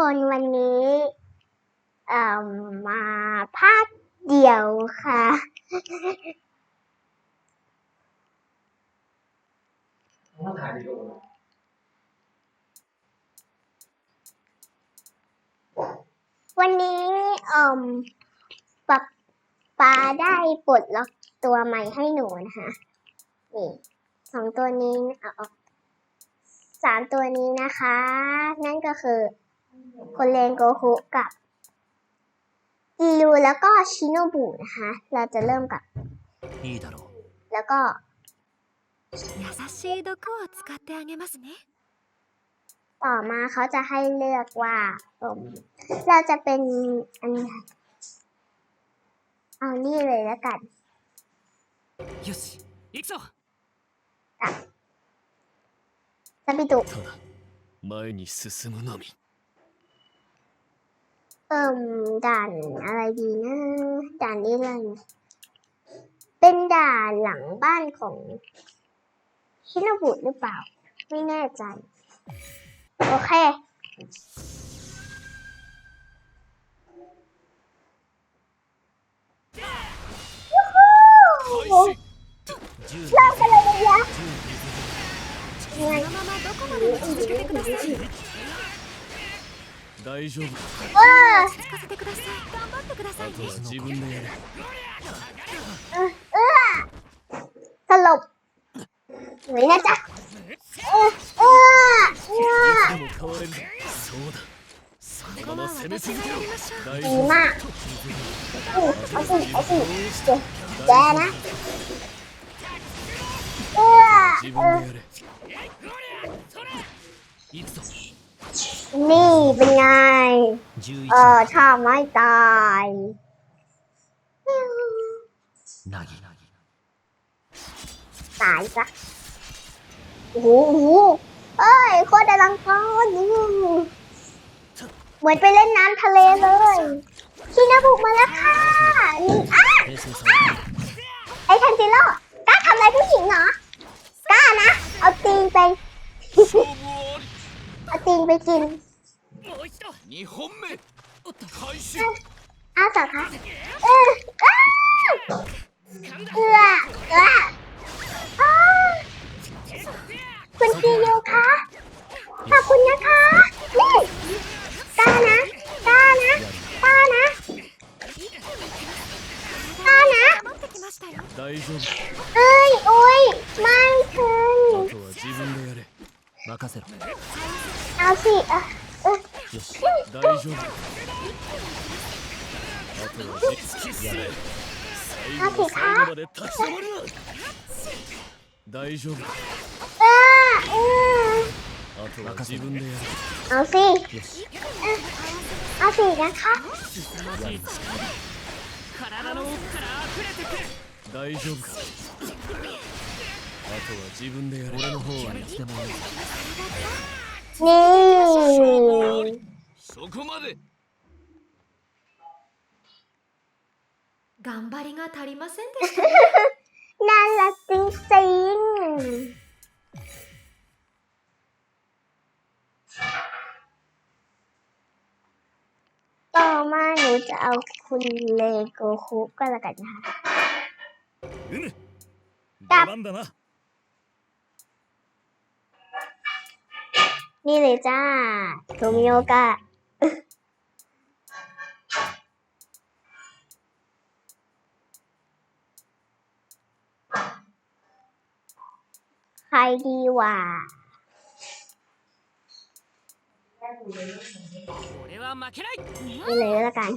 นะคนวันนี้เอ่อมาภาคเดี่ยวค่ะ ต้องถ่ายวิดีโอเหรอวันนี้เอ่อปรับปาได้ปลดล็อกตัวใหม่ให้หนูนะคะนี่สองตัวนี้เอาออกสามตัวนี้นะคะ นั่นก็คือ คนเลนโกคุกับอีรูแล้วก็ชิโนบุนะคะ เราจะเริ่มกับ いいだろう แล้วก็ 優しい毒を使ってあげますね ต่อมาเขาจะให้เลือกว่าเอมเราจะเป็นอันไหนเอานี่เลยแล้วกัน よし行くぞ ซาบิตุ ただ前に進むのみ เอิ่มด่านอะไรดีนะด่านนี้เลยเป็นด่านหลังบ้านของชินบุตรหรือเปล่า ไม่แน่ใจ โอเคเริ่มกันเลยนะยังไง 大丈夫。かせてく頑張ってください自分でやるうわロみなちゃんうわわそうだそのまま攻め続けろ大丈夫うんしししてじゃあなうわ自分でや นี่เป็นไง เออชาไม่ตายตายจ้ะโอ้โหเอ้ย โคตรอลังการเหมือนไปเล่นน้ำทะเลเลยคีนาบุกมาแล้วค่ะนี่อ้าไอทันจิโร่กล้าทำอะไรผู้หญิงเหรอกล้านะ เอาตีนไป เอาตีนไปกิน 2本目おっと開始 อ้าวสอคะเอออ้าวเอือเอืออ้าวคุณจีโยคะขอบคุณนะคะนี่กล้านะกล้านะกล้านะกล้านะ 頑張ってきましたよ大丈夫 เอ้ยโอ้ยไม่ถึง あとは自分でやれ任せろ เอาสิเออเออ よし。大丈夫。大丈夫あとは自分でやる。汗汗が体の奥から溢れてくる大丈夫かあとは自分でやる。俺の方はいつでもいいนี่ そこまで頑張りが足りませんでした น่ารักจริงๆต่อมาหนูจะเอาคุณเลโกคุก็แล้วกันนะคะ うむだ นี่เลยจ้าโทมิโอกะใครดีว่ะนี่เลยละกัน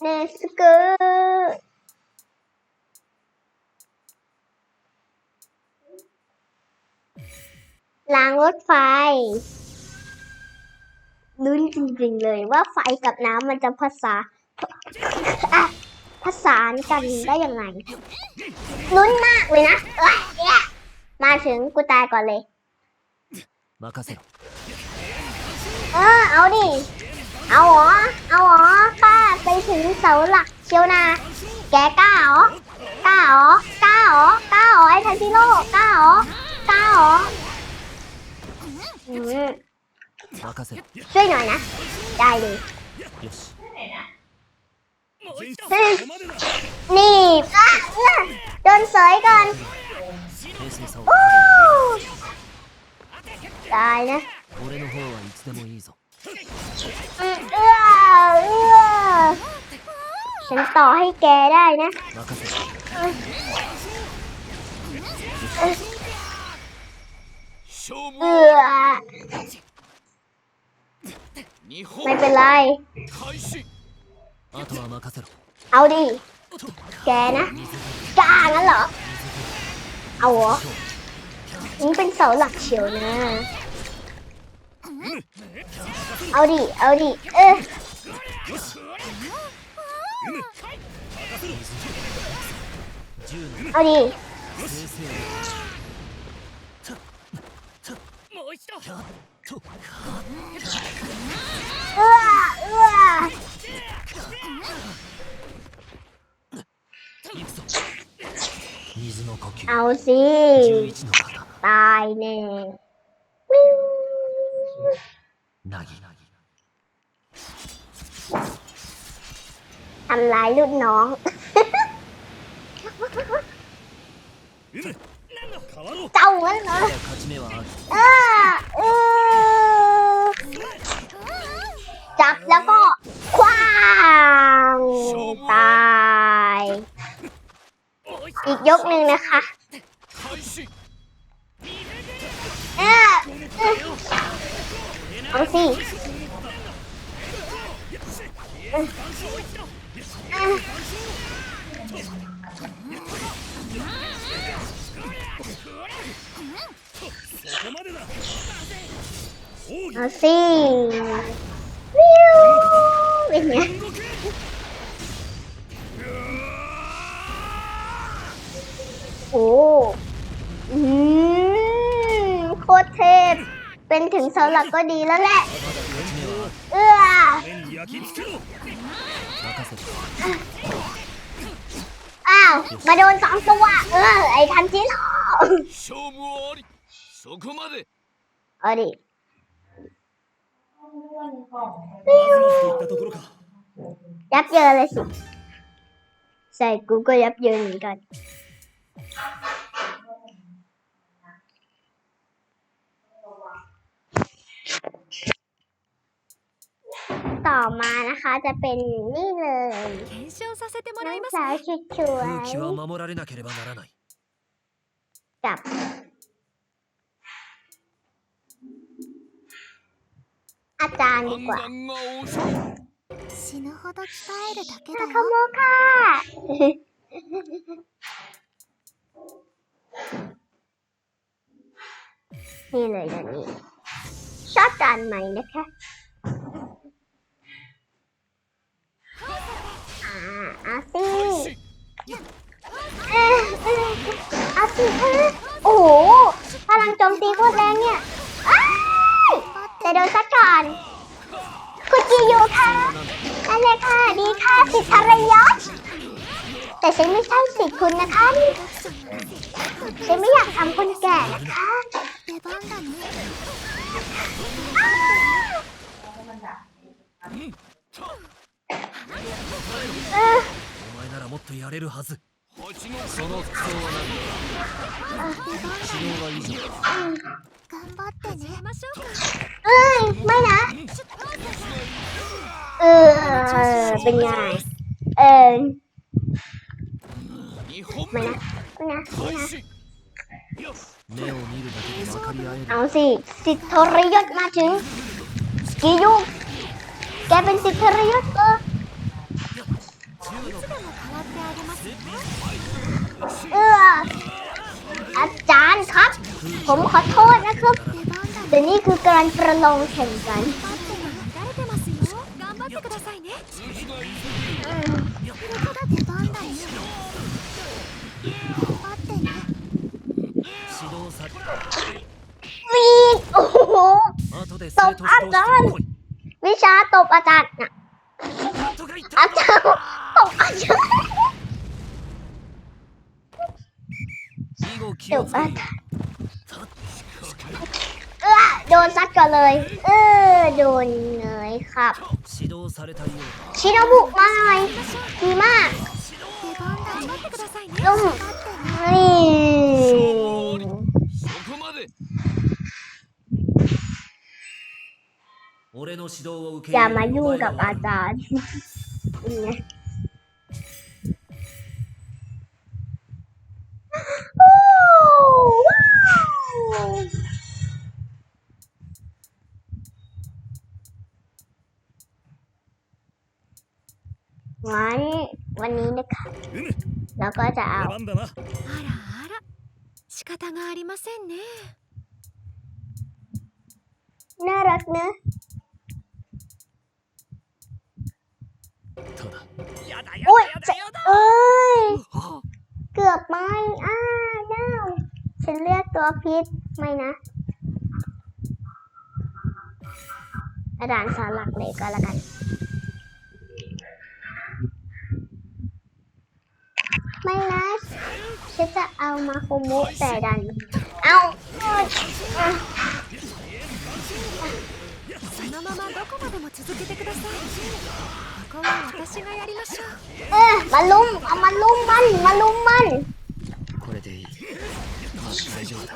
เนสเกอร์ รางรถไฟลุ้นจริงๆเลยว่าไฟกับน้ำมันจะภาษาภาษานกันได้ยังไงลุ้นมากเลยนะมาถึงกูตายก่อนเลยเออเอาดิ เอาอ๋อเอาอ๋อป้าไปถึงเสาหลักเชียวนา แกกล้าอ๋อกล้าอ๋อกล้าอ๋อกล้าอ๋อไอ้ทันซิโร่กล้าอ๋อกล้าอ๋อ 任せろ ช่วยหน่อยนะ ได้เลย よしもう一度 เฮ้ย ここまでだ นี่อ่ะเอื้อโดนเสยก่อน 冷静さを อู้ตายนะ 俺の方はいつでもいいぞ อืมเอื้อเอื้อฉันต่อให้แกได้นะ 任せろ 勝負 ไม่เป็นไร เอาดิ แกนะกล้างั้นเหรอ เอาเหรอมึงเป็นเสาหลักเฉียวนะ เอาดิ เอาดิ เออเอาดิ เอาสิตายแน่วิวทำลายลูกน้อง เจ้าเลยเอ่าเออจับแล้วก็คว้างตาย อีกยกหนึ่งนะคะเออเอาสิเเอาสิวิวเป็นไงโอ้อืมโคตรเทพ เป็นถึงเสาหลักก็ดีแล้วแหละ เอื้ออ้าว มาโดนสองตัว เออ ไอ้ทันจิโร่ 勝負はありそこまで เอาดิ といったところか ยับเยินเลยสิ ใส่กูก็ยับเยินเหมือนกัน ต่อมานะคะจะเป็นนี่เลย 検証させてもら น้อย ง ます สาวชุดช่ว 空 ย 気は守られなければならない กับอาจารย์ดีกว่า 判断が遅い死ぬほど鍛えるだけだ นา よ คาโมค่ะ นี่เลยเดี๋ยวนี้ช็อตการใหม่นะคะอ่าเอาสิ 開始 เอ๊ะเอ๊ะเอาสิเอ๊ะโอ้โห พลังโจมตีโคตรแรงเนี่ยอ้ายแต่โดนซัดก่อน คุณจิยูค่ะนั่นเลยค่ะ ดีค่ะสิทธารยศแต่ฉันไม่ใช่สิทธิ์คุณนะคะฉันไม่อยากทำคนแก่นะคะ 出番だね เออ お前ならもっとやれるはず蜂の その服装は何指導は以上頑張ってねましょうか เอ้ย ไม่นะ เออ เป็นไง เออ 二本 ไม่ 目 นะ ไม่นะ ไม่ 開 นะ 始よし目を見るだけで分かり合える เอาสิ สิทธิ์ทรยศมาถึงสกิยุแกเป็นสิทธิ์ทรยศเออ เอออาจารย์ครับ ผมขอโทษนะครับแต่นี่คือการประลองแข่งกันวีโอ้โหตบอาจารย์วิชาตบอาจารย์นะอาจารย์ตบอาจารย์ เดี๋วโดนซัดก่อนเลย เออโดนเลยครับ ชิโนบุมาหน่อยดีมากลงนี่อย่ามายุ่งกับอาจารย์ งั้นวันนี้นะคะ うむ เราก็จะเอา 出番だなあらあら仕方がありませんね น่ารักเนอะ ただ โอ้ยจะเอ้ย เกือบไหมอ้าเน่าฉันเลือกตัวพิษไม่นะ อาจารย์สอนหลักเลยก็แล้วกัน ไม่นะ ฉันจะเอามาคุมุแต่ดัน เอาเอ้ย そのままどこまでも続けてくださいここは私がやりましょう เออมาลุม เอามาลุมมัน มาลุมมัน これでいいまあ大丈夫だ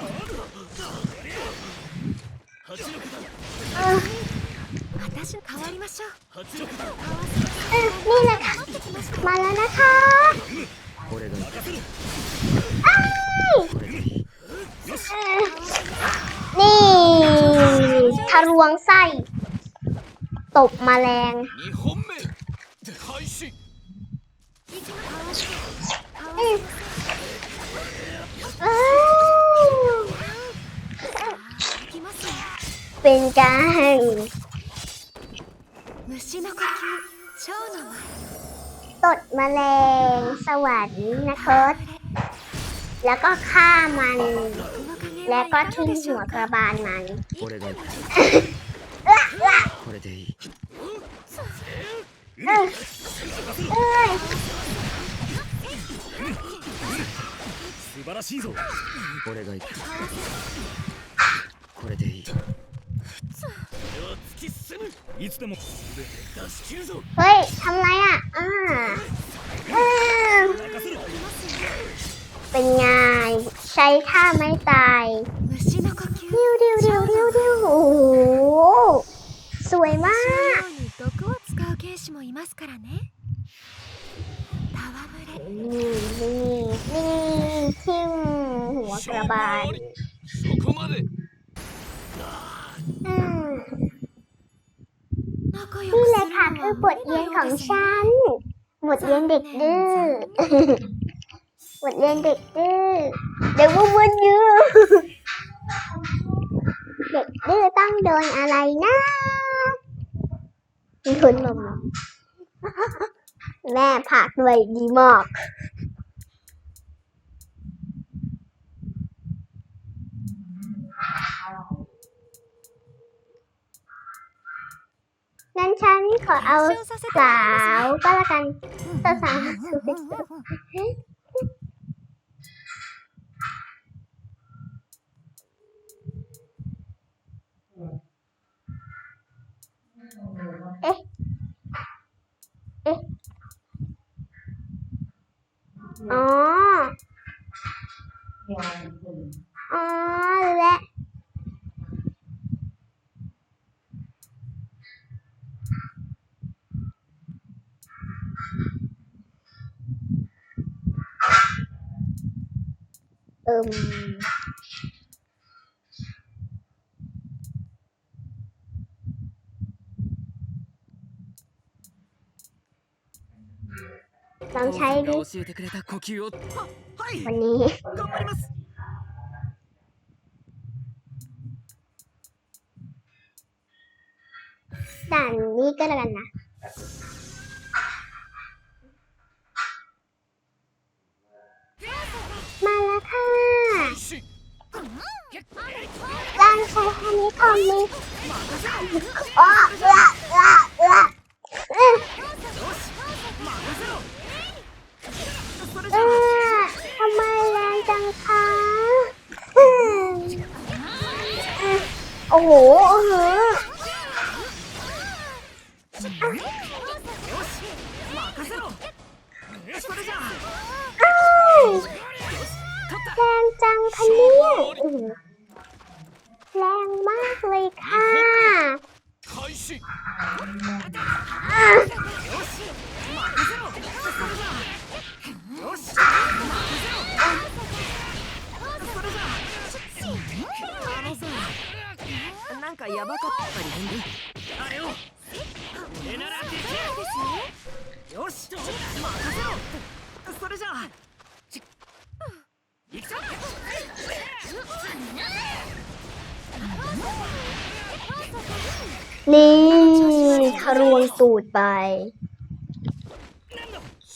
八力だ私変わりましょう八力だ เออนี่แหละค่ะ มาแล้วนะคะ これがいい อ้าย これでいい เออนี่ทะลวงไส้ ตบแมลง 2本目開始อืมอ้าว いきますよ เป็นการ 虫の呼吸蝶の舞 ตดแมลงสวรรค์นะครับแล้วก็ฆ่ามัน この加減 แล้ว はい ก็ かが ทิ้ง でしょ หัว う กระ か บาลมัน これがいいこれでいい เอ้ยเอ้ย 素晴らしいぞこれがいいこれでいい俺は突き進む いつでも全て出し切るぞ เฮ้ยทำไรอ่ะอ่าอืม 任せろ เป็นไงใช้ท่าไม่ตาย 虫の呼吸 ดิวดิวดิวดิวดิวโอ้โหสวยมา 虫の ก ように毒を使う剣士もいますからね戯れ นี่นี่นี่ทิ่มหัวกระบาล そこまで นี่เลยค่ะคือบทเรียนของฉัน บทเรียนเด็กดื้อบทเรียนเด็กดื้อ เด็กวุ่นวุ่นยื้อเด็กดื้อต้องโดนอะไรนะมีนลมแม่ผักด้วยดีมาก งั้นฉันขอเอาสาวก็แล้วกันสาวสาวเอ๊ะ เอ๊ะ อ๋อ อ๋อแล้ว อิมลองใช้ดูวันนี้ด่านนี้ก็แล้วกันนะ อ้ทำไมแรงจังคะโอ้โหเออแรงจังคะเนี่ย แรงมากเลยค่ะ 開始 อ่ะ なんかヤバかったりねあれを俺ならできるよし任せろそれじゃち行くぞ นี่ทะลวงตูดไป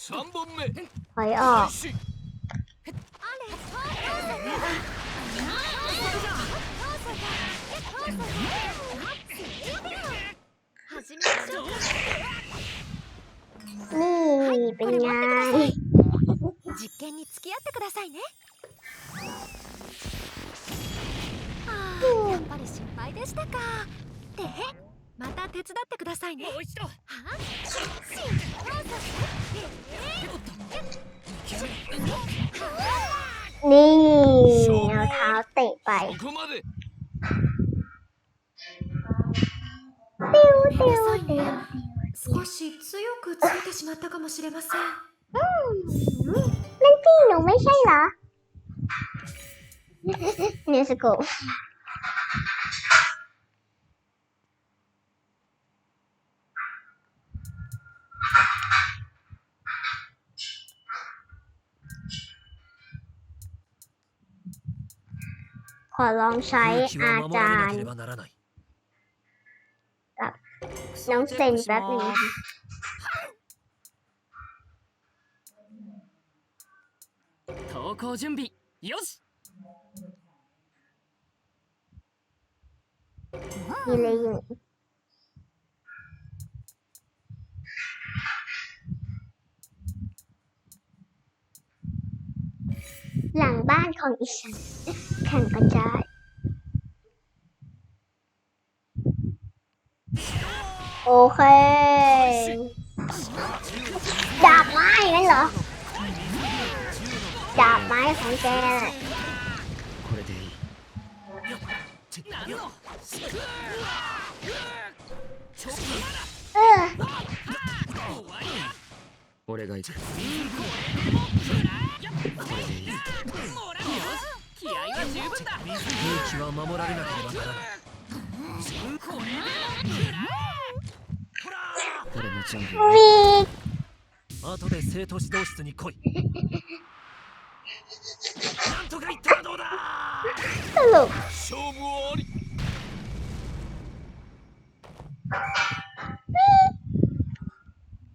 3本目 ถอยออก 開始 始めましょう นี่เป็นไง 実験に付き合ってくださいねあーやっぱり心配でしたかで また手伝ってくださいねもう一度はนี่เอาเท้าเตะไป ここまで ติ้วติ้วติ้ว 少し強くついてしまったかもしれません นั่นพี่หนูไม่ใช่เหรอ เนสโก ขอลองใช้ 勇気 อา は守 จาร られな ย์ ければならない น้องเซนแป๊บหนึงนะคะ 投稿準備よし มีเลยอยู่หลังบ้านของอีฉันแ ข่งกระจาย โอเค ดาบไม้นั่นเหรอ ดาบไม้ของแกน่ะ これでいい何の เออ 俺が行くこれでいい 気合は十分だ水平は守られなければならこれでの？準備後で生徒指導室に来いなんと。か言ったらどうだ勝負あり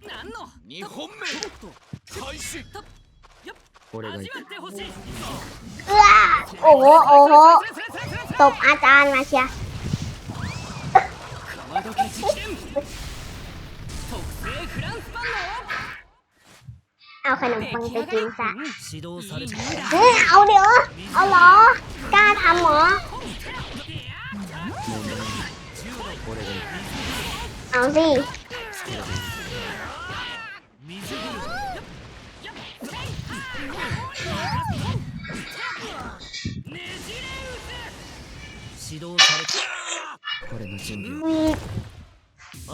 何の2本目開始 俺が行くってほしい เอื้อโอ้โห โอ้โห ตบอาจารย์มาเชียร์ 釜時実験特製フランスパン เอาขนมปังไปกินซะ の指導されて เฮ้ยเอาเดี๋ยว เอาเหรอ กล้าทำเหรอ 問題ない俺が行く เอาสิ 指導されて。これの準備を。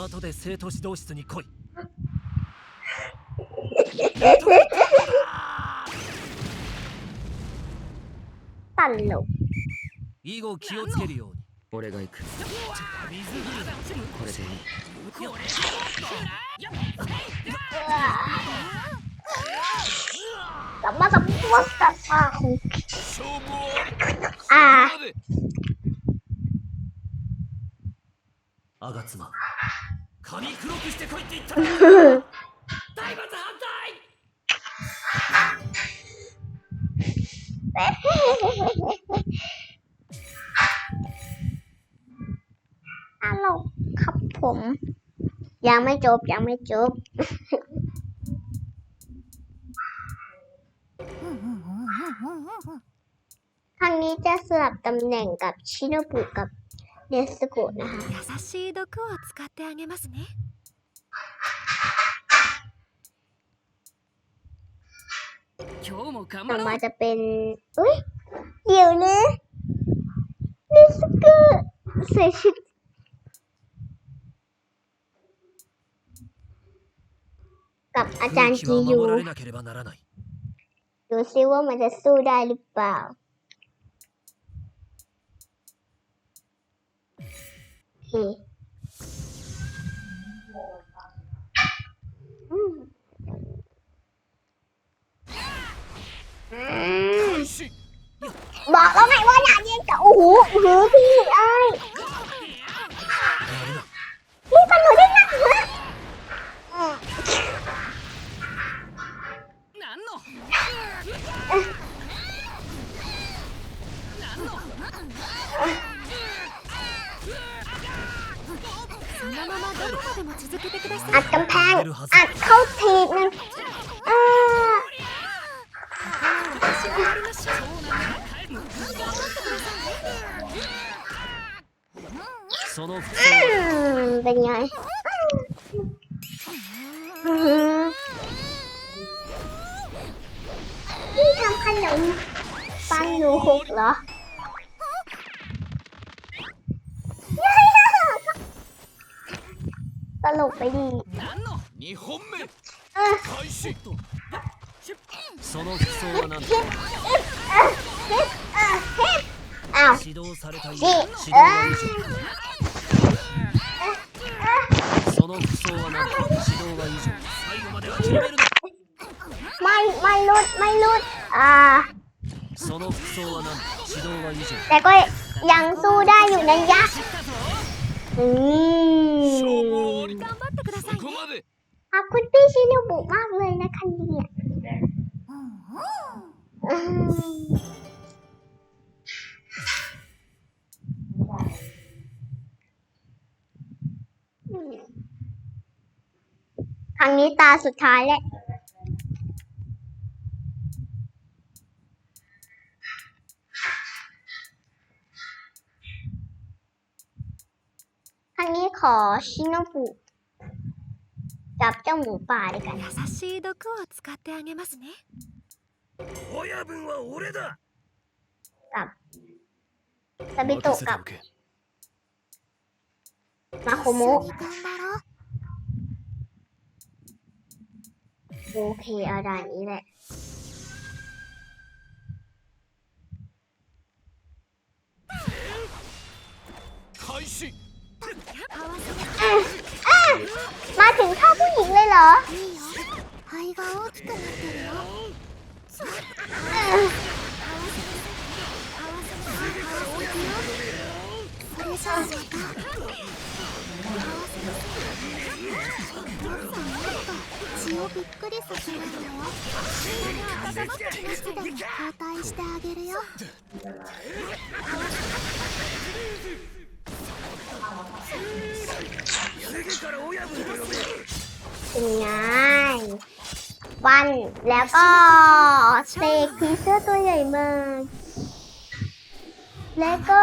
後で生徒指導室に来い。パンロ。以後気をつけるように。俺が行く。これで。いい頑張ったもしかしああะ 勝負 อ่า をあがつま髪黒くしてこいって言ったら体罰反対 ตลกครับผม ยังไม่จบ ยังไม่จบ ครั้งนี้จะสลับตำแหน่งกับชิโนบุกับ เนสกุนะคะ 優しい毒を使ってあげますね 今日も頑 ต่อ 張ろ มา う จะเป็นอุ้ยเดี๋ยวนะเนสกุใส่ชุดกับอาจารย์ 空気 จี は ยู 守られなければならない ดูซิว่ามันจะสู้ได้หรือเปล่า โอเคอืมอืม開始 พี่ทำขนมปังหนูหกเหรอ ตลกไปดี なんの2本目 เออ 開始とその服装は何だ อ้าว 指導された以上 นี่ 指導 เอ は อ 以上その服装は何だ指導は以上最後まで諦めるな ไม่ไม่รุดไม่รุดอ่าแต่ก็ยังสู้ได้อยู่นะยะอืมขอบคุณพี่ชิโนบุมากเลยนะคันนี่นี้ตาสุดท้ายแล้ว ครั้งนี้ขอชิโนบุจับเจ้าหมูป่าด้วยกัน 優しい毒を使ってあげますね親分は俺だ กับซาบิโตะกับ け มาโคโมะ โอเคเอาด่านนี้แหละ開始มาถึงท่าผู้หญิงเลยเหรอ いいよ肺が大きくなってるよそれじゃあまた血をびっくりさせるのよ温まってきましたでも交代してあげるよ เป็นไงวันแล้วก็เสกผีเสื้อตัวใหญ่มากแล้วก็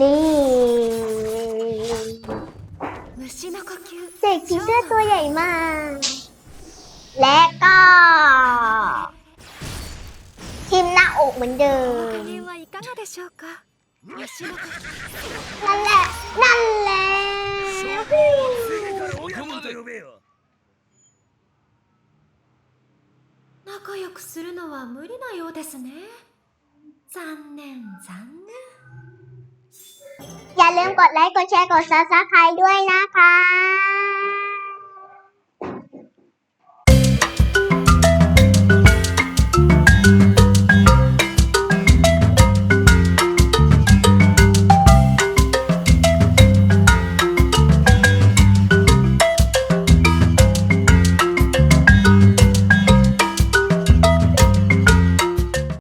นี่ 虫の呼吸 เสกผีเสื้อตัวใหญ่มาก และก็ทิมหน้าอกเหมือนเดิ この加 ม 減はいかがでしょうか虫の呼吸 นั่นแหละ นั่นแหละ 仲間と呼べよ仲良くするのは無理なようですね残念残念 อย่าลืมกดไลค์ กดแชร์ กด subscribe ด้วยนะคะ